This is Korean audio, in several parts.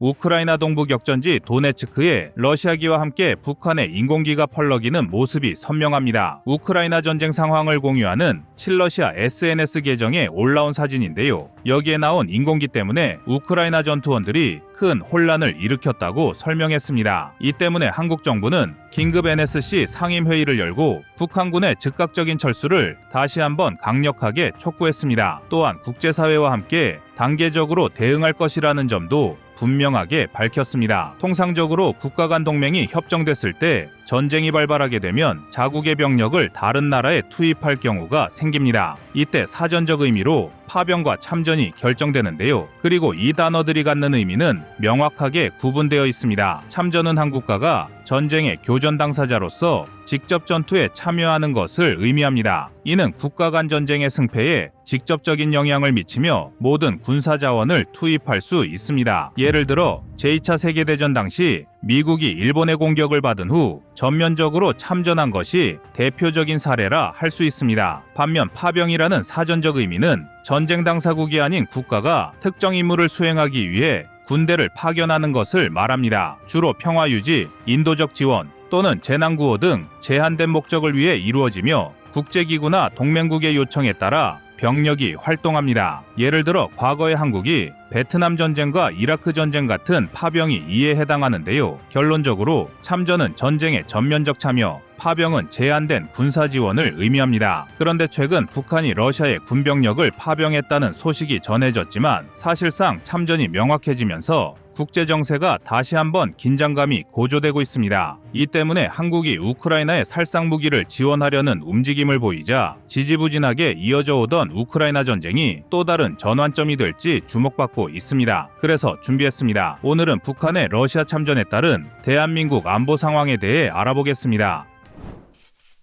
우크라이나 동부 격전지 도네츠크에 러시아기와 함께 북한의 인공기가 펄럭이는 모습이 선명합니다. 우크라이나 전쟁 상황을 공유하는 칠러시아 SNS 계정에 올라온 사진인데요. 여기에 나온 인공기 때문에 우크라이나 전투원들이 큰 혼란을 일으켰다고 설명했습니다. 이 때문에 한국 정부는 긴급 NSC 상임회의를 열고 북한군의 즉각적인 철수를 다시 한번 강력하게 촉구했습니다. 또한 국제사회와 함께 단계적으로 대응할 것이라는 점도 분명하게 밝혔습니다. 통상적으로 국가 간 동맹이 협정됐을 때 전쟁이 발발하게 되면 자국의 병력을 다른 나라에 투입할 경우가 생깁니다. 이때 사전적 의미로 파병과 참전이 결정되는데요. 그리고 이 단어들이 갖는 의미는 명확하게 구분되어 있습니다. 참전은 한 국가가 전쟁의 교전 당사자로서 직접 전투에 참여하는 것을 의미합니다. 이는 국가 간 전쟁의 승패에 직접적인 영향을 미치며 모든 군사 자원을 투입할 수 있습니다. 예를 들어 제2차 세계대전 당시 미국이 일본의 공격을 받은 후 전면적으로 참전한 것이 대표적인 사례라 할 수 있습니다. 반면 파병이라는 사전적 의미는 전쟁 당사국이 아닌 국가가 특정 임무를 수행하기 위해 군대를 파견하는 것을 말합니다. 주로 평화 유지, 인도적 지원 또는 재난 구호 등 제한된 목적을 위해 이루어지며 국제기구나 동맹국의 요청에 따라 병력이 활동합니다. 예를 들어 과거의 한국이 베트남 전쟁과 이라크 전쟁 같은 파병이 이에 해당하는데요. 결론적으로 참전은 전쟁의 전면적 참여, 파병은 제한된 군사 지원을 의미합니다. 그런데 최근 북한이 러시아의 군병력을 파병했다는 소식이 전해졌지만 사실상 참전이 명확해지면서 국제 정세가 다시 한번 긴장감이 고조되고 있습니다. 이 때문에 한국이 우크라이나에 살상 무기를 지원하려는 움직임을 보이자 지지부진하게 이어져 오던 우크라이나 전쟁이 또 다른 전환점이 될지 주목받고 있습니다. 그래서 준비했습니다. 오늘은 북한의 러시아 참전에 따른 대한민국 안보 상황에 대해 알아보겠습니다.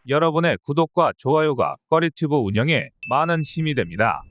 여러분의 구독과 좋아요가 꺼리튜브 운영에 많은 힘이 됩니다.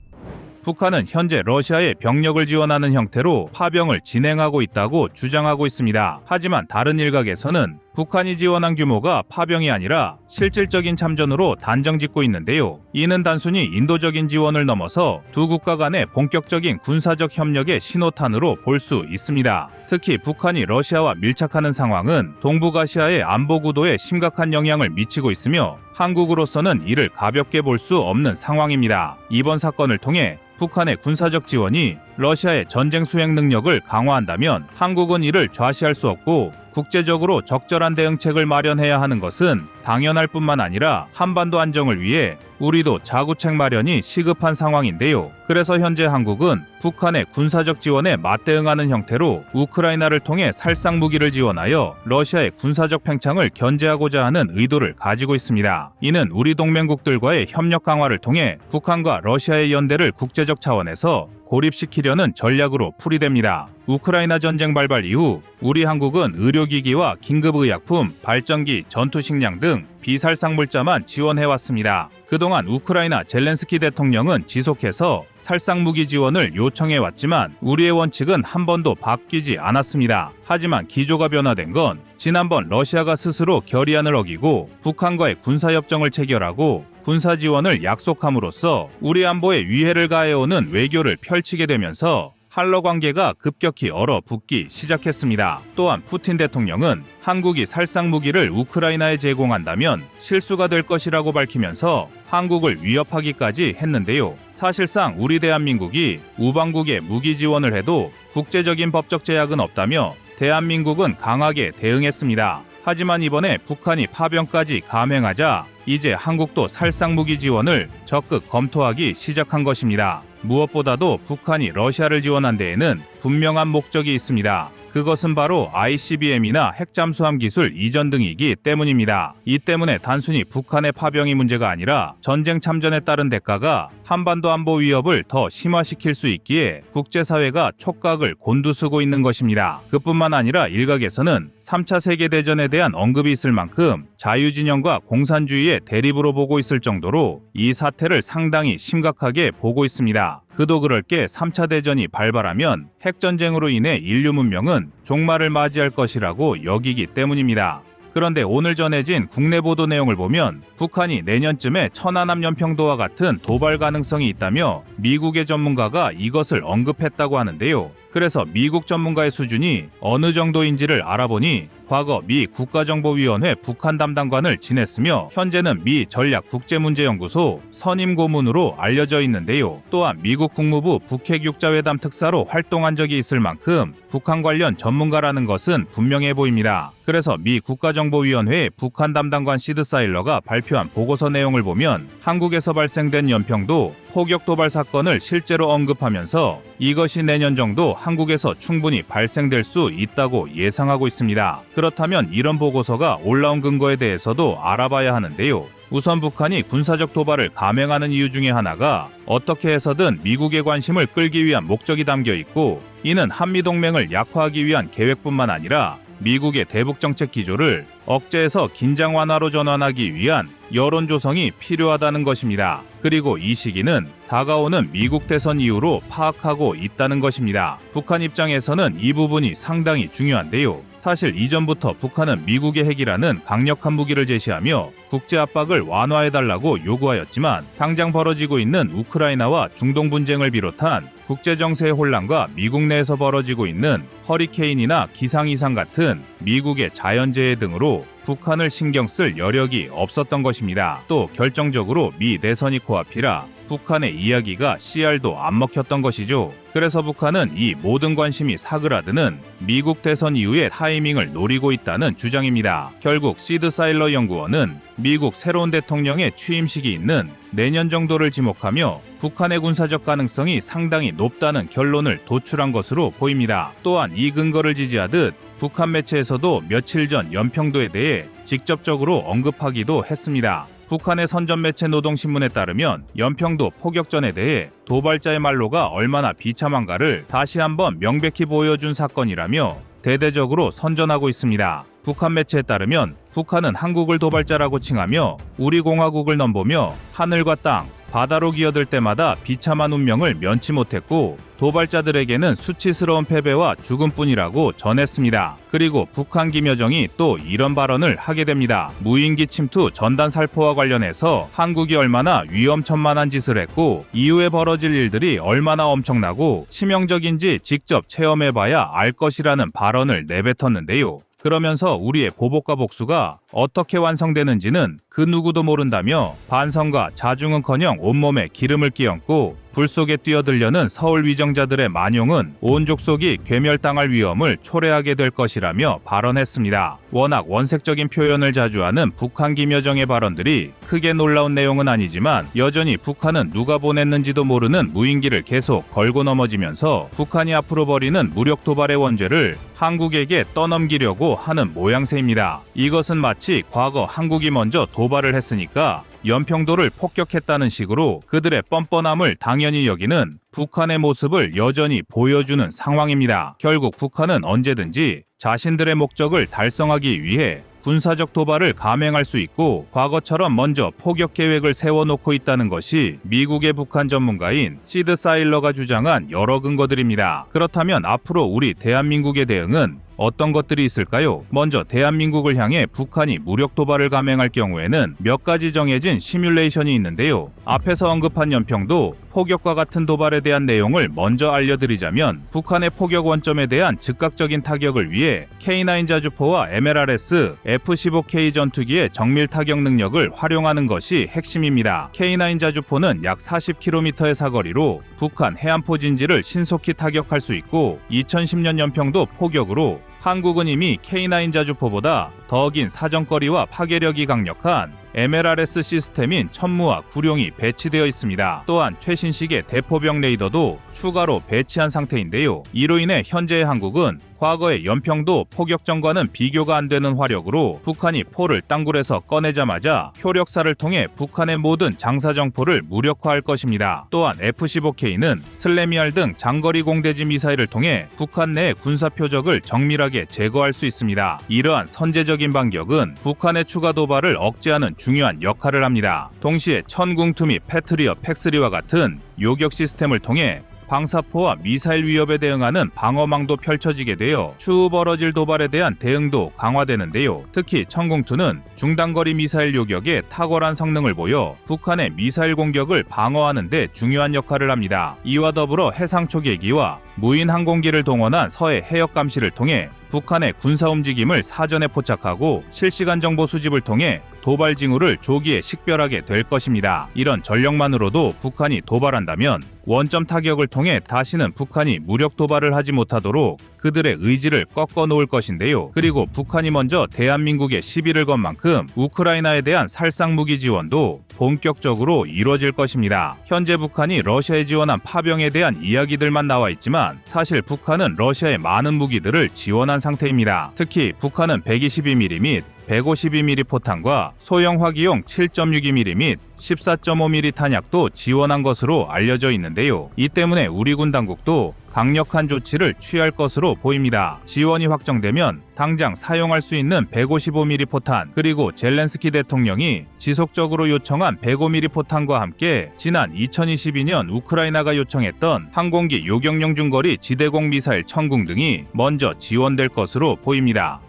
북한은 현재 러시아에 병력을 지원하는 형태로 파병을 진행하고 있다고 주장하고 있습니다. 하지만 다른 일각에서는 북한이 지원한 규모가 파병이 아니라 실질적인 참전으로 단정 짓고 있는데요. 이는 단순히 인도적인 지원을 넘어서 두 국가 간의 본격적인 군사적 협력의 신호탄으로 볼 수 있습니다. 특히 북한이 러시아와 밀착하는 상황은 동북아시아의 안보 구도에 심각한 영향을 미치고 있으며 한국으로서는 이를 가볍게 볼 수 없는 상황입니다. 이번 사건을 통해 북한의 군사적 지원이 러시아의 전쟁 수행 능력을 강화한다면 한국은 이를 좌시할 수 없고 국제적으로 적절한 대응책을 마련해야 하는 것은 당연할 뿐만 아니라 한반도 안정을 위해 우리도 자구책 마련이 시급한 상황인데요. 그래서 현재 한국은 북한의 군사적 지원에 맞대응하는 형태로 우크라이나를 통해 살상 무기를 지원하여 러시아의 군사적 팽창을 견제하고자 하는 의도를 가지고 있습니다. 이는 우리 동맹국들과의 협력 강화를 통해 북한과 러시아의 연대를 국제적 차원에서 고립시키려는 전략으로 풀이됩니다. 우크라이나 전쟁 발발 이후 우리 한국은 의료기기와 긴급의약품, 발전기, 전투식량 등 비살상 물자만 지원해왔습니다. 그동안 우크라이나 젤렌스키 대통령은 지속해서 살상 무기 지원을 요청해왔지만 우리의 원칙은 한 번도 바뀌지 않았습니다. 하지만 기조가 변화된 건 지난번 러시아가 스스로 결의안을 어기고 북한과의 군사협정을 체결하고 군사 지원을 약속함으로써 우리 안보에 위해를 가해오는 외교를 펼치게 되면서 한러 관계가 급격히 얼어붙기 시작했습니다. 또한 푸틴 대통령은 한국이 살상 무기를 우크라이나에 제공한다면 실수가 될 것이라고 밝히면서 한국을 위협하기까지 했는데요. 사실상 우리 대한민국이 우방국에 무기 지원을 해도 국제적인 법적 제약은 없다며 대한민국은 강하게 대응했습니다. 하지만 이번에 북한이 파병까지 감행하자 이제 한국도 살상 무기 지원을 적극 검토하기 시작한 것입니다. 무엇보다도 북한이 러시아를 지원한 데에는 분명한 목적이 있습니다. 그것은 바로 ICBM이나 핵잠수함 기술 이전 등이기 때문입니다. 이 때문에 단순히 북한의 파병이 문제가 아니라 전쟁 참전에 따른 대가가 한반도 안보 위협을 더 심화시킬 수 있기에 국제사회가 촉각을 곤두쓰고 있는 것입니다. 그뿐만 아니라 일각에서는 3차 세계대전에 대한 언급이 있을 만큼 자유진영과 공산주의의 대립으로 보고 있을 정도로 이 사태를 상당히 심각하게 보고 있습니다. 그도 그럴 게 3차 대전이 발발하면 핵전쟁으로 인해 인류 문명은 종말을 맞이할 것이라고 여기기 때문입니다. 그런데 오늘 전해진 국내 보도 내용을 보면 북한이 내년쯤에 천안함 연평도와 같은 도발 가능성이 있다며 미국의 전문가가 이것을 언급했다고 하는데요. 그래서 미국 전문가의 수준이 어느 정도인지를 알아보니 과거 미 국가정보위원회 북한 담당관을 지냈으며 현재는 미 전략국제문제연구소 선임 고문으로 알려져 있는데요. 또한 미국 국무부 북핵 육자회담 특사로 활동한 적이 있을 만큼 북한 관련 전문가라는 것은 분명해 보입니다. 그래서 미 국가정보위원회 북한 담당관 시드 사일러가 발표한 보고서 내용을 보면 한국에서 발생된 연평도 포격 도발 사건을 실제로 언급하면서 이것이 내년 정도 한국에서 충분히 발생될 수 있다고 예상하고 있습니다. 그렇다면 이런 보고서가 올라온 근거에 대해서도 알아봐야 하는데요. 우선 북한이 군사적 도발을 감행하는 이유 중에 하나가 어떻게 해서든 미국의 관심을 끌기 위한 목적이 담겨 있고 이는 한미 동맹을 약화하기 위한 계획뿐만 아니라 미국의 대북 정책 기조를 억제해서 긴장 완화로 전환하기 위한 여론 조성이 필요하다는 것입니다. 그리고 이 시기는 다가오는 미국 대선 이후로 파악하고 있다는 것입니다. 북한 입장에서는 이 부분이 상당히 중요한데요. 사실 이전부터 북한은 미국의 핵이라는 강력한 무기를 제시하며 국제 압박을 완화해달라고 요구하였지만 당장 벌어지고 있는 우크라이나와 중동 분쟁을 비롯한 국제 정세의 혼란과 미국 내에서 벌어지고 있는 허리케인이나 기상 이상 같은 미국의 자연재해 등으로 북한을 신경 쓸 여력이 없었던 것입니다. 또 결정적으로 미 내선이 코앞이라 북한의 이야기가 CR도 안 먹혔던 것이죠. 그래서 북한은 이 모든 관심이 사그라드는 미국 대선 이후의 타이밍을 노리고 있다는 주장입니다. 결국 시드 사일러 연구원은 미국 새로운 대통령의 취임식이 있는 내년 정도를 지목하며 북한의 군사적 가능성이 상당히 높다는 결론을 도출한 것으로 보입니다. 또한 이 근거를 지지하듯 북한 매체에서도 며칠 전 연평도에 대해 직접적으로 언급하기도 했습니다. 북한의 선전 매체 노동신문에 따르면 연평도 포격전에 대해 도발자의 말로가 얼마나 비참한가를 다시 한번 명백히 보여준 사건이라며 대대적으로 선전하고 있습니다. 북한 매체에 따르면 북한은 한국을 도발자라고 칭하며 우리 공화국을 넘보며 하늘과 땅, 바다로 기어들 때마다 비참한 운명을 면치 못했고 도발자들에게는 수치스러운 패배와 죽음뿐이라고 전했습니다. 그리고 북한 김여정이 또 이런 발언을 하게 됩니다. 무인기 침투 전단 살포와 관련해서 한국이 얼마나 위험천만한 짓을 했고 이후에 벌어질 일들이 얼마나 엄청나고 치명적인지 직접 체험해봐야 알 것이라는 발언을 내뱉었는데요. 그러면서 우리의 보복과 복수가 어떻게 완성되는지는 그 누구도 모른다며 반성과 자중은커녕 온몸에 기름을 끼얹고 불 속에 뛰어들려는 서울 위정자들의 만용은 온 족속이 괴멸당할 위험을 초래하게 될 것이라며 발언했습니다. 워낙 원색적인 표현을 자주 하는 북한 김여정의 발언들이 크게 놀라운 내용은 아니지만 여전히 북한은 누가 보냈는지도 모르는 무인기를 계속 걸고 넘어지면서 북한이 앞으로 벌이는 무력 도발의 원죄를 한국에게 떠넘기려고 하는 모양새입니다. 이것은 마치 과거 한국이 먼저 도발을 했으니까 연평도를 폭격했다는 식으로 그들의 뻔뻔함을 당연히 여기는 북한의 모습을 여전히 보여주는 상황입니다. 결국 북한은 언제든지 자신들의 목적을 달성하기 위해 군사적 도발을 감행할 수 있고 과거처럼 먼저 포격 계획을 세워놓고 있다는 것이 미국의 북한 전문가인 시드 사일러가 주장한 여러 근거들입니다. 그렇다면 앞으로 우리 대한민국의 대응은 어떤 것들이 있을까요? 먼저 대한민국을 향해 북한이 무력 도발을 감행할 경우에는 몇 가지 정해진 시뮬레이션이 있는데요. 앞에서 언급한 연평도 포격과 같은 도발에 대한 내용을 먼저 알려드리자면 북한의 포격 원점에 대한 즉각적인 타격을 위해 K9 자주포와 MLRS F-15K 전투기의 정밀 타격 능력을 활용하는 것이 핵심입니다. K9 자주포는 약 40km의 사거리로 북한 해안포 진지를 신속히 타격할 수 있고 2010년 연평도 포격으로 한국은 이미 K9 자주포보다 더 긴 사정거리와 파괴력이 강력한 MLRS 시스템인 천무와 구룡이 배치되어 있습니다. 또한 최신식의 대포병 레이더도 추가로 배치한 상태인데요. 이로 인해 현재의 한국은 과거의 연평도 포격전과는 비교가 안 되는 화력으로 북한이 포를 땅굴에서 꺼내자마자 효력사를 통해 북한의 모든 장사정포를 무력화할 것입니다. 또한 F-15K는 슬래미알 등 장거리 공대지 미사일을 통해 북한 내 군사 표적을 정밀하게 제거할 수 있습니다. 이러한 선제적인 반격은 북한의 추가 도발을 억제하는 중요한 역할을 합니다. 동시에 천궁투 및 패트리어 팩3와 같은 요격 시스템을 통해 방사포와 미사일 위협에 대응하는 방어망도 펼쳐지게 되어 추후 벌어질 도발에 대한 대응도 강화되는데요. 특히 천궁2는 중단거리 미사일 요격에 탁월한 성능을 보여 북한의 미사일 공격을 방어하는 데 중요한 역할을 합니다. 이와 더불어 해상 초계기와 무인 항공기를 동원한 서해 해역 감시를 통해 북한의 군사 움직임을 사전에 포착하고 실시간 정보 수집을 통해 도발 징후를 조기에 식별하게 될 것입니다. 이런 전력만으로도 북한이 도발한다면 원점 타격을 통해 다시는 북한이 무력 도발을 하지 못하도록 그들의 의지를 꺾어 놓을 것인데요. 그리고 북한이 먼저 대한민국에 시비를 건 만큼 우크라이나에 대한 살상 무기 지원도 본격적으로 이루어질 것입니다. 현재 북한이 러시아에 지원한 파병에 대한 이야기들만 나와 있지만 사실 북한은 러시아에 많은 무기들을 지원한 상태입니다. 특히 북한은 122mm 및 152mm 포탄과 소형 화기용 7.62mm 및 14.5mm 탄약도 지원한 것으로 알려져 있는데요. 이 때문에 우리 군 당국도 강력한 조치를 취할 것으로 보입니다. 지원이 확정되면 당장 사용할 수 있는 155mm 포탄 그리고 젤렌스키 대통령이 지속적으로 요청한 105mm 포탄과 함께 지난 2022년 우크라이나가 요청했던 항공기 요격용 중거리 지대공 미사일 천궁 등이 먼저 지원될 것으로 보입니다.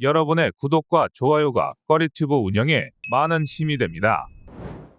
여러분의 구독과 좋아요가 꺼리튜브 운영에 많은 힘이 됩니다.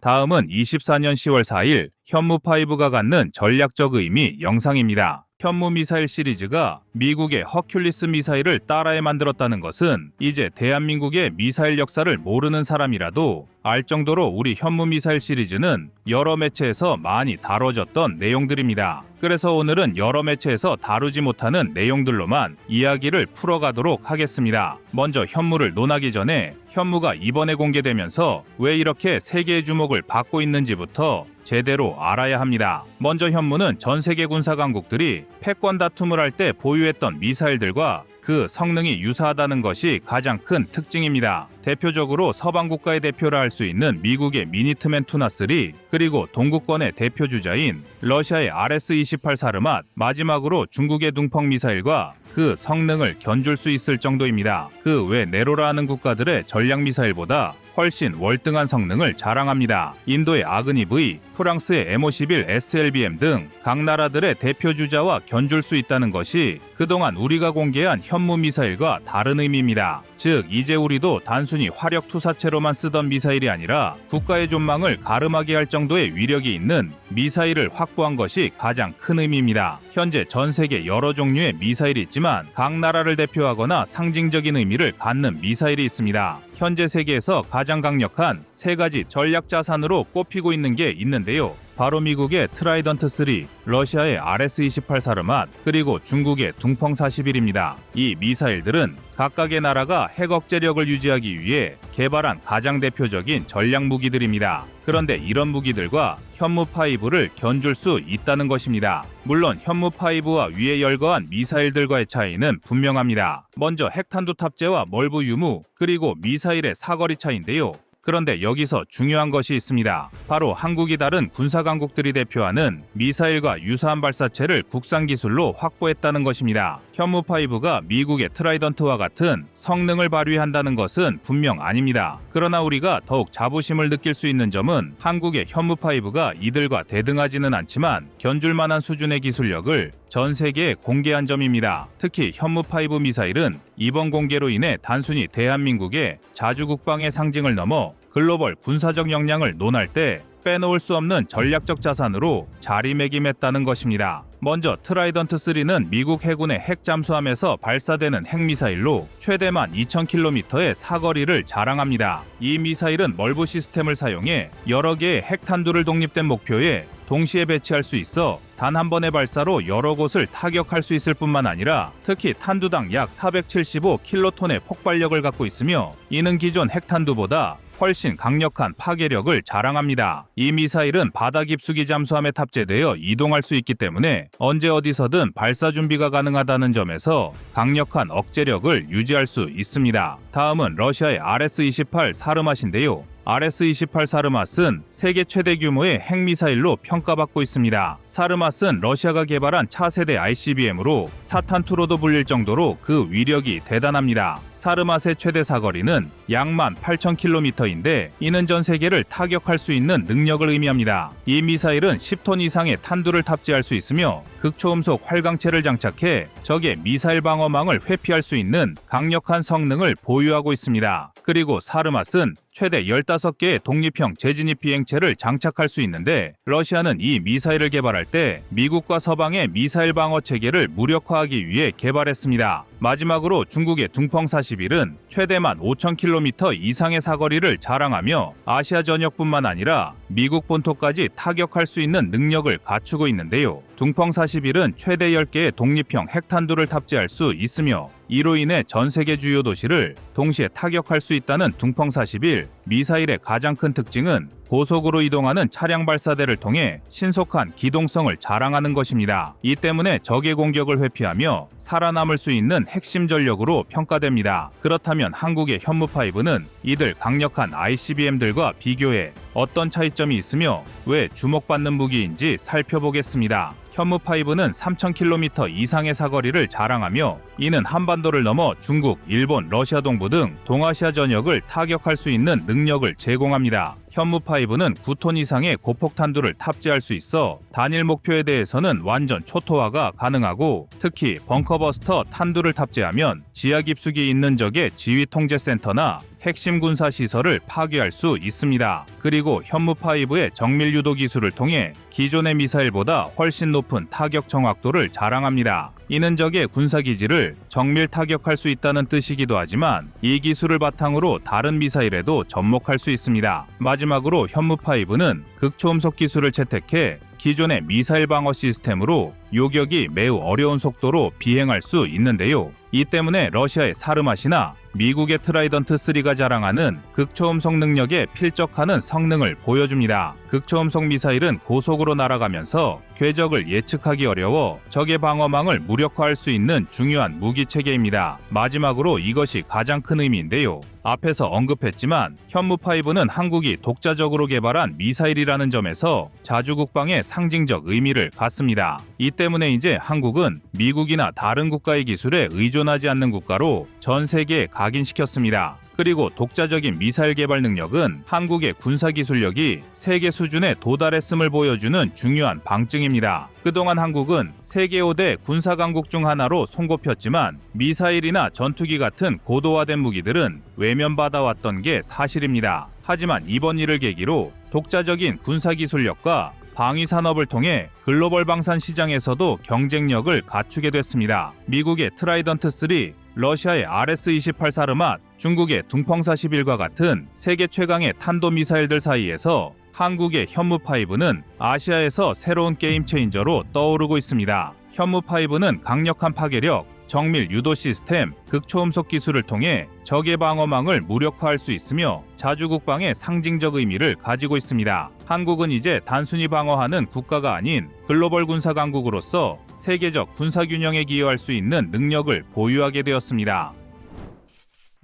다음은 24년 10월 4일 현무5가 갖는 전략적 의미 영상입니다. 현무 미사일 시리즈가 미국의 허큘리스 미사일을 따라해 만들었다는 것은 이제 대한민국의 미사일 역사를 모르는 사람이라도 알 정도로 우리 현무 미사일 시리즈는 여러 매체에서 많이 다뤄졌던 내용들입니다. 그래서 오늘은 여러 매체에서 다루지 못하는 내용들로만 이야기를 풀어가도록 하겠습니다. 먼저 현무를 논하기 전에 현무가 이번에 공개되면서 왜 이렇게 세계의 주목을 받고 있는지부터 제대로 알아야 합니다. 먼저 현무는 전 세계 군사 강국들이 패권 다툼을 할 때 보유했던 미사일들과 그 성능이 유사하다는 것이 가장 큰 특징입니다. 대표적으로 서방 국가의 대표라 할 수 있는 미국의 미니트맨 투나3 그리고 동구권의 대표 주자인 러시아의 RS-28 사르맛 마지막으로 중국의 둥펑 미사일과 그 성능을 견줄 수 있을 정도입니다. 그 외 네로라는 국가들의 전략 미사일보다 훨씬 월등한 성능을 자랑합니다. 인도의 아그니 V, 프랑스의 M51 SLBM 등 각 나라들의 대표 주자와 견줄 수 있다는 것이 그동안 우리가 공개한 현무 미사일과 다른 의미입니다. 즉 이제 우리도 단순히 화력 투사체로만 쓰던 미사일이 아니라 국가의 존망을 가름하게 할 정도의 위력이 있는 미사일을 확보한 것이 가장 큰 의미입니다. 현재 전 세계 여러 종류의 미사일이 있지만 각 나라를 대표하거나 상징적인 의미를 갖는 미사일이 있습니다. 현재 세계에서 가장 강력한 세 가지 전략 자산으로 꼽히고 있는 게 있는데요. 바로 미국의 트라이던트 3, 러시아의 RS-28 사르맛, 그리고 중국의 둥펑 41입니다. 이 미사일들은 각각의 나라가 핵 억제력을 유지하기 위해 개발한 가장 대표적인 전략 무기들입니다. 그런데 이런 무기들과 현무 5를 견줄 수 있다는 것입니다. 물론 현무 5와 위에 열거한 미사일들과의 차이는 분명합니다. 먼저 핵탄두 탑재와 멀부 유무, 그리고 미사일의 사거리 차인데요. 그런데 여기서 중요한 것이 있습니다. 바로 한국이 다른 군사 강국들이 대표하는 미사일과 유사한 발사체를 국산 기술로 확보했다는 것입니다. 현무5가 미국의 트라이던트와 같은 성능을 발휘한다는 것은 분명 아닙니다. 그러나 우리가 더욱 자부심을 느낄 수 있는 점은 한국의 현무5가 이들과 대등하지는 않지만 견줄 만한 수준의 기술력을 전 세계에 공개한 점입니다. 특히 현무5 미사일은 이번 공개로 인해 단순히 대한민국의 자주 국방의 상징을 넘어 글로벌 군사적 역량을 논할 때 빼놓을 수 없는 전략적 자산으로 자리매김했다는 것입니다. 먼저 트라이던트 3는 미국 해군의 핵 잠수함에서 발사되는 핵미사일로 최대만 2,000km의 사거리를 자랑합니다. 이 미사일은 멀부 시스템을 사용해 여러 개의 핵탄두를 독립된 목표에 동시에 배치할 수 있어 단 한 번의 발사로 여러 곳을 타격할 수 있을 뿐만 아니라 특히 탄두당 약 475킬로톤의 폭발력을 갖고 있으며 이는 기존 핵탄두보다 훨씬 강력한 파괴력을 자랑합니다. 이 미사일은 바다 깊숙이 잠수함에 탑재되어 이동할 수 있기 때문에 언제 어디서든 발사 준비가 가능하다는 점에서 강력한 억제력을 유지할 수 있습니다. 다음은 러시아의 RS-28 사르맛인데요. RS-28 사르맛은 세계 최대 규모의 핵미사일로 평가받고 있습니다. 사르맛은 러시아가 개발한 차세대 ICBM으로 사탄2로도 불릴 정도로 그 위력이 대단합니다. 사르맛의 최대 사거리는 약 18,000km인데 이는 전 세계를 타격할 수 있는 능력을 의미합니다. 이 미사일은 10톤 이상의 탄두를 탑재할 수 있으며 극초음속 활강체를 장착해 적의 미사일 방어망을 회피할 수 있는 강력한 성능을 보유하고 있습니다. 그리고 사르맛은 최대 15개의 독립형 재진입 비행체를 장착할 수 있는데 러시아는 이 미사일을 개발할 때 미국과 서방의 미사일 방어 체계를 무력화하기 위해 개발했습니다. 마지막으로 중국의 둥펑 41은 최대만 5,000km 이상의 사거리를 자랑하며 아시아 전역뿐만 아니라 미국 본토까지 타격할 수 있는 능력을 갖추고 있는데요. 둥펑 41은 최대 10개의 독립형 핵탄두를 탑재할 수 있으며 이로 인해 전 세계 주요 도시를 동시에 타격할 수 있다는 둥펑 41 미사일의 가장 큰 특징은 고속으로 이동하는 차량 발사대를 통해 신속한 기동성을 자랑하는 것입니다. 이 때문에 적의 공격을 회피하며 살아남을 수 있는 핵심 전력으로 평가됩니다. 그렇다면 한국의 현무5는 이들 강력한 ICBM들과 비교해 어떤 차이점이 있으며 왜 주목받는 무기인지 살펴보겠습니다. 현무5는 3,000km 이상의 사거리를 자랑하며 이는 한반도를 넘어 중국, 일본, 러시아 동부 등 동아시아 전역을 타격할 수 있는 능력을 제공합니다. 현무5는 9톤 이상의 고폭탄두를 탑재할 수 있어 단일 목표에 대해서는 완전 초토화가 가능하고 특히 벙커버스터 탄두를 탑재하면 지하 깊숙이 있는 적의 지휘 통제 센터나 핵심 군사 시설을 파괴할 수 있습니다. 그리고 현무5의 정밀 유도 기술을 통해 기존의 미사일보다 훨씬 높은 타격 정확도를 자랑합니다. 이는 적의 군사 기지를 정밀 타격할 수 있다는 뜻이기도 하지만 이 기술을 바탕으로 다른 미사일에도 접목할 수 있습니다. 마지막으로 현무5는 극초음속 기술을 채택해 기존의 미사일 방어 시스템으로 요격이 매우 어려운 속도로 비행할 수 있는데요. 이 때문에 러시아의 사르맛이나 미국의 트라이던트 3가 자랑하는 극초음속 능력에 필적하는 성능을 보여줍니다. 극초음속 미사일은 고속으로 날아가면서 궤적을 예측하기 어려워 적의 방어망을 무력화할 수 있는 중요한 무기 체계입니다. 마지막으로 이것이 가장 큰 의미인데요. 앞에서 언급했지만 현무5는 한국이 독자적으로 개발한 미사일이라는 점에서 자주국방의 상징적 의미를 갖습니다. 이 때문에 이제 한국은 미국이나 다른 국가의 기술에 의존하지 않는 국가로 전 세계에 각인시켰습니다. 그리고 독자적인 미사일 개발 능력은 한국의 군사 기술력이 세계 수준에 도달했음을 보여주는 중요한 방증입니다. 그동안 한국은 세계 5대 군사 강국 중 하나로 손꼽혔지만 미사일이나 전투기 같은 고도화된 무기들은 외면받아왔던 게 사실입니다. 하지만 이번 일을 계기로 독자적인 군사 기술력과 방위 산업을 통해 글로벌 방산 시장에서도 경쟁력을 갖추게 됐습니다. 미국의 트라이던트 3, 러시아의 RS-28 사르맛, 중국의 둥펑 41과 같은 세계 최강의 탄도 미사일들 사이에서 한국의 현무5는 아시아에서 새로운 게임 체인저로 떠오르고 있습니다. 현무5는 강력한 파괴력, 정밀 유도 시스템, 극초음속 기술을 통해 적의 방어망을 무력화할 수 있으며 자주국방의 상징적 의미를 가지고 있습니다. 한국은 이제 단순히 방어하는 국가가 아닌 글로벌 군사 강국으로서 세계적 군사 균형에 기여할 수 있는 능력을 보유하게 되었습니다.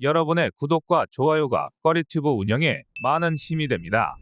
여러분의 구독과 좋아요가 꺼리튜브 운영에 많은 힘이 됩니다.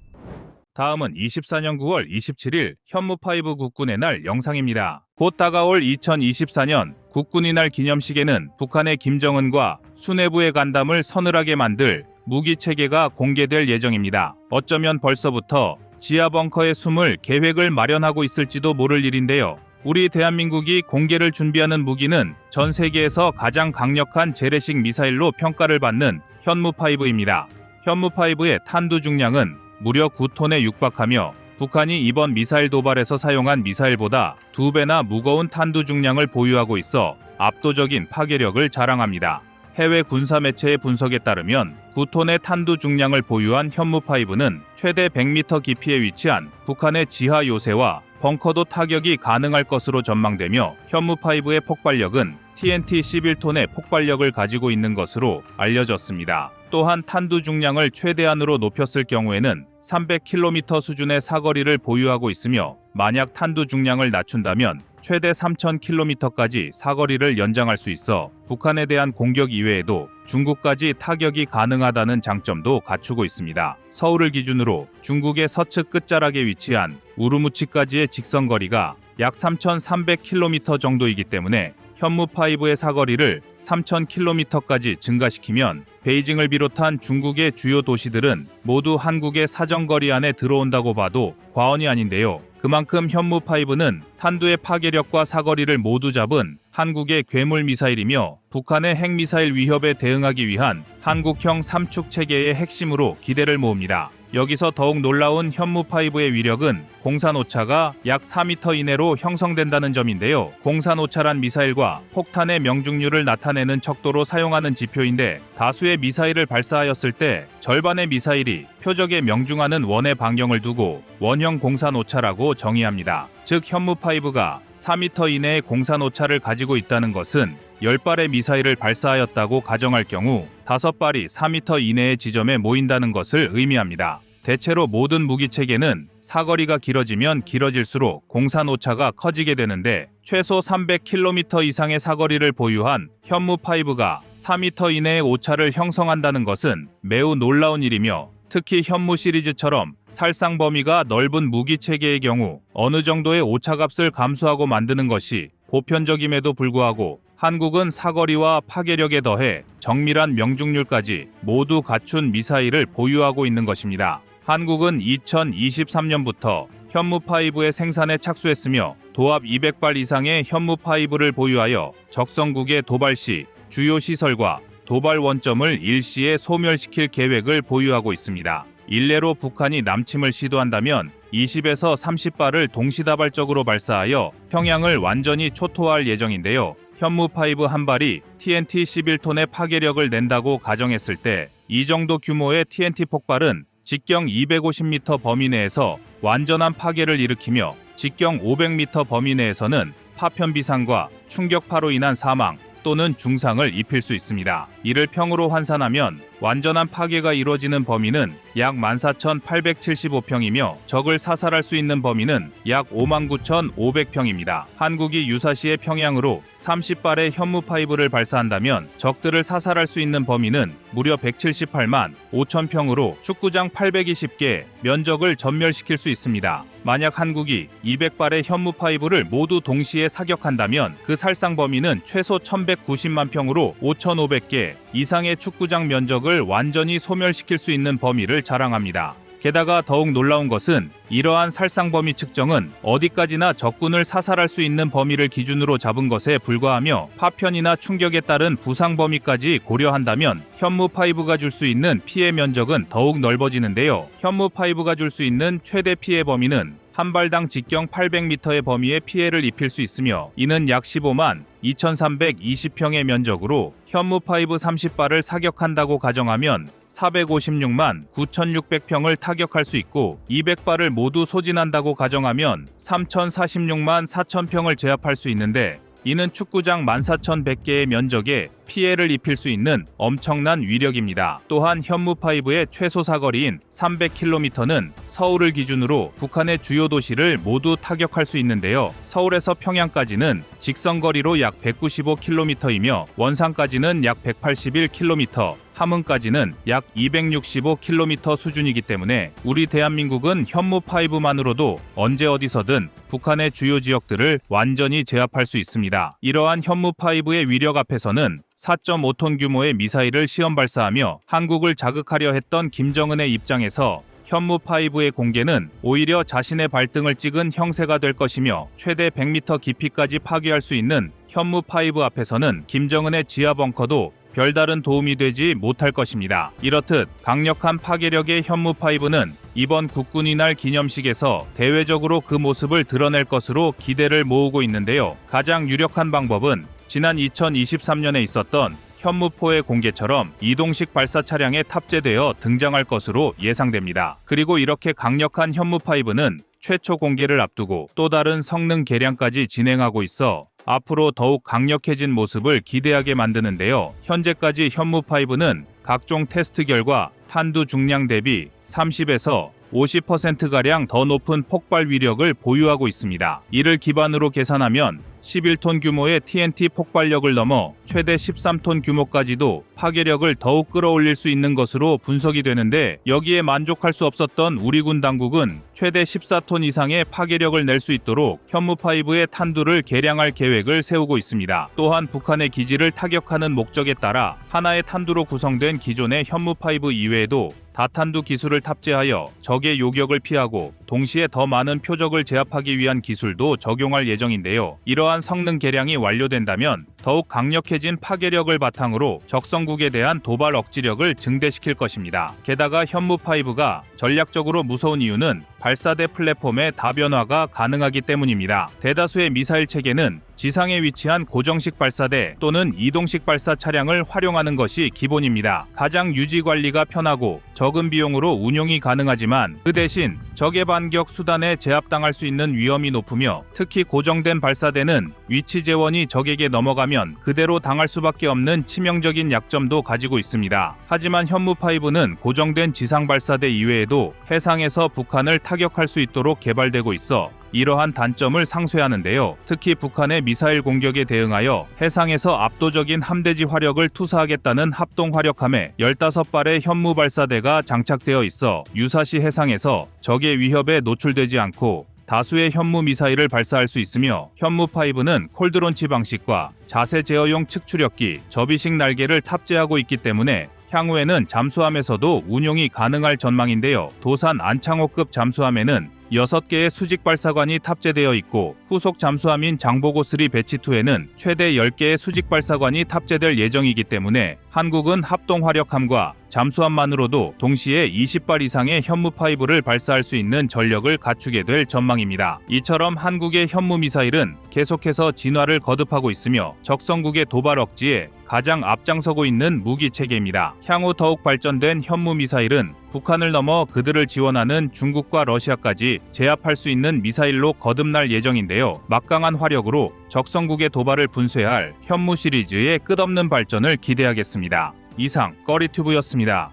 다음은 24년 9월 27일 현무5 국군의 날 영상입니다. 곧 다가올 2024년 국군의 날 기념식에는 북한의 김정은과 수뇌부의 간담을 서늘하게 만들 무기 체계가 공개될 예정입니다. 어쩌면 벌써부터 지하 벙커에 숨을 계획을 마련하고 있을지도 모를 일인데요. 우리 대한민국이 공개를 준비하는 무기는 전 세계에서 가장 강력한 재래식 미사일로 평가를 받는 현무5입니다. 현무5의 탄두 중량은 무려 9톤에 육박하며 북한이 이번 미사일 도발에서 사용한 미사일보다 두 배나 무거운 탄두 중량을 보유하고 있어 압도적인 파괴력을 자랑합니다. 해외 군사 매체의 분석에 따르면 9톤의 탄두 중량을 보유한 현무5는 최대 100m 깊이에 위치한 북한의 지하 요새와 벙커도 타격이 가능할 것으로 전망되며 현무5의 폭발력은 TNT 11톤의 폭발력을 가지고 있는 것으로 알려졌습니다. 또한 탄두 중량을 최대한으로 높였을 경우에는 300km 수준의 사거리를 보유하고 있으며 만약 탄두 중량을 낮춘다면 최대 3000km까지 사거리를 연장할 수 있어 북한에 대한 공격 이외에도 중국까지 타격이 가능하다는 장점도 갖추고 있습니다. 서울을 기준으로 중국의 서측 끝자락에 위치한 우르무치까지의 직선 거리가 약 3,300km 정도이기 때문에 현무5의 사거리를 3,000km까지 증가시키면 베이징을 비롯한 중국의 주요 도시들은 모두 한국의 사정거리 안에 들어온다고 봐도 과언이 아닌데요. 그만큼 현무5는 탄두의 파괴력과 사거리를 모두 잡은 한국의 괴물 미사일이며 북한의 핵미사일 위협에 대응하기 위한 한국형 삼축 체계의 핵심으로 기대를 모읍니다. 여기서 더욱 놀라운 현무5의 위력은 공산 오차가 약 4m 이내로 형성된다는 점인데요. 공산 오차란 미사일과 폭탄의 명중률을 나타내는 척도로 사용하는 지표인데 다수의 미사일을 발사하였을 때 절반의 미사일이 표적에 명중하는 원의 반경을 두고 원형 공산 오차라고 정의합니다. 즉 현무5가 4m 이내의 공산 오차를 가지고 있다는 것은 10발의 미사일을 발사하였다고 가정할 경우 5발이 4m 이내의 지점에 모인다는 것을 의미합니다. 대체로 모든 무기 체계는 사거리가 길어지면 길어질수록 공산 오차가 커지게 되는데 최소 300km 이상의 사거리를 보유한 현무5가 4m 이내의 오차를 형성한다는 것은 매우 놀라운 일이며 특히 현무 시리즈처럼 살상 범위가 넓은 무기 체계의 경우 어느 정도의 오차값을 감수하고 만드는 것이 보편적임에도 불구하고 한국은 사거리와 파괴력에 더해 정밀한 명중률까지 모두 갖춘 미사일을 보유하고 있는 것입니다. 한국은 2023년부터 현무5의 생산에 착수했으며 도합 200발 이상의 현무5를 보유하여 적성국에 도발 시 주요 시설과 도발 원점을 일시에 소멸시킬 계획을 보유하고 있습니다. 일례로 북한이 남침을 시도한다면 20에서 30발을 동시다발적으로 발사하여 평양을 완전히 초토화할 예정인데요. 현무5 한 발이 TNT 11톤의 파괴력을 낸다고 가정했을 때 이 정도 규모의 TNT 폭발은 직경 250m 범위 내에서 완전한 파괴를 일으키며 직경 500m 범위 내에서는 파편 비상과 충격파로 인한 사망 또는 중상을 입힐 수 있습니다. 이를 평으로 환산하면 완전한 파괴가 이루어지는 범위는 약 14,875평이며 적을 사살할 수 있는 범위는 약 59,500평입니다. 한국이 유사시에 평양으로 30발의 현무5를 발사한다면 적들을 사살할 수 있는 범위는 무려 178만 5천 평으로 축구장 820개 면적을 전멸시킬 수 있습니다. 만약 한국이 200발의 현무5를 모두 동시에 사격한다면 그 살상 범위는 최소 1190만 평으로 5,500개 이상의 축구장 면적을 완전히 소멸시킬 수 있는 범위를 자랑합니다. 게다가 더욱 놀라운 것은 이러한 살상 범위 측정은 어디까지나 적군을 사살할 수 있는 범위를 기준으로 잡은 것에 불과하며 파편이나 충격에 따른 부상 범위까지 고려한다면 현무5가 줄 수 있는 피해 면적은 더욱 넓어지는데요. 현무5가 줄 수 있는 최대 피해 범위는 한 발당 직경 800m의 범위의 피해를 입힐 수 있으며 이는 약 15만 2320평의 면적으로 현무5 30발을 사격한다고 가정하면 456만 9,600평을 타격할 수 있고 200발을 모두 소진한다고 가정하면 3,046만 4,000평을 제압할 수 있는데 이는 축구장 14,100개의 면적에 피해를 입힐 수 있는 엄청난 위력입니다. 또한 현무5의 최소 사거리인 300km는 서울을 기준으로 북한의 주요 도시를 모두 타격할 수 있는데요. 서울에서 평양까지는 직선거리로 약 195km이며 원산까지는 약 181km, 함흥까지는 약 265km 수준이기 때문에 우리 대한민국은 현무5만으로도 언제 어디서든 북한의 주요 지역들을 완전히 제압할 수 있습니다. 이러한 현무5의 위력 앞에서는 4.5톤 규모의 미사일을 시험 발사하며 한국을 자극하려 했던 김정은의 입장에서 현무5의 공개는 오히려 자신의 발등을 찍은 형세가 될 것이며 최대 100m 깊이까지 파괴할 수 있는 현무5 앞에서는 김정은의 지하 벙커도 별다른 도움이 되지 못할 것입니다. 이렇듯 강력한 파괴력의 현무5는 이번 국군이 날 기념식에서 대외적으로 그 모습을 드러낼 것으로 기대를 모으고 있는데요. 가장 유력한 방법은 지난 2023년에 있었던 현무포의 공개처럼 이동식 발사 차량에 탑재되어 등장할 것으로 예상됩니다. 그리고 이렇게 강력한 현무5는 최초 공개를 앞두고 또 다른 성능 개량까지 진행하고 있어 앞으로 더욱 강력해진 모습을 기대하게 만드는데요. 현재까지 현무5는 각종 테스트 결과 탄두 중량 대비 30에서 50%가량 더 높은 폭발 위력을 보유하고 있습니다. 이를 기반으로 계산하면 11톤 규모의 TNT 폭발력을 넘어 최대 13톤 규모까지도 파괴력을 더욱 끌어올릴 수 있는 것으로 분석이 되는데 여기에 만족할 수 없었던 우리 군 당국은 최대 14톤 이상의 파괴력을 낼 수 있도록 현무5의 탄두를 개량할 계획을 세우고 있습니다. 또한 북한의 기지를 타격하는 목적에 따라 하나의 탄두로 구성된 기존의 현무5 이외에도 다탄두 기술을 탑재하여 적의 요격을 피하고 동시에 더 많은 표적을 제압하기 위한 기술도 적용할 예정인데요. 이러한 성능 개량이 완료된다면 더욱 강력해진 파괴력을 바탕으로 적성국에 대한 도발 억지력을 증대시킬 것입니다. 게다가 현무5가 전략적으로 무서운 이유는 발사대 플랫폼의 다변화가 가능하기 때문입니다. 대다수의 미사일 체계는 지상에 위치한 고정식 발사대 또는 이동식 발사 차량을 활용하는 것이 기본입니다. 가장 유지 관리가 편하고 적은 비용으로 운용이 가능하지만 그 대신 적의 반격 수단에 제압당할 수 있는 위험이 높으며 특히 고정된 발사대는 위치 재원이 적에게 넘어가면 그대로 당할 수밖에 없는 치명적인 약점도 가지고 있습니다. 하지만 현무5는 고정된 지상 발사대 이외에도 해상에서 북한을 타 격할 수 있도록 개발되고 있어 이러한 단점을 상쇄하는데요. 특히 북한의 미사일 공격에 대응하여 해상에서 압도적인 함대지 화력을 투사하겠다는 합동 화력함에 15발의 현무 발사대가 장착되어 있어 유사시 해상에서 적의 위협에 노출되지 않고 다수의 현무 미사일을 발사할 수 있으며 현무5는 콜드론치 방식과 자세 제어용 측추력기, 접이식 날개를 탑재하고 있기 때문에 향후에는 잠수함에서도 운용이 가능할 전망인데요. 도산 안창호급 잠수함에는 6개의 수직 발사관이 탑재되어 있고 후속 잠수함인 장보고3 배치2에는 최대 10개의 수직 발사관이 탑재될 예정이기 때문에 한국은 합동 화력함과 잠수함만으로도 동시에 20발 이상의 현무5를 발사할 수 있는 전력을 갖추게 될 전망입니다. 이처럼 한국의 현무 미사일은 계속해서 진화를 거듭하고 있으며 적성국의 도발 억지에 가장 앞장서고 있는 무기 체계입니다. 향후 더욱 발전된 현무 미사일은 북한을 넘어 그들을 지원하는 중국과 러시아까지 제압할 수 있는 미사일로 거듭날 예정인데요. 막강한 화력으로 적성국의 도발을 분쇄할 현무 시리즈의 끝없는 발전을 기대하겠습니다. 이상 꺼리튜브였습니다.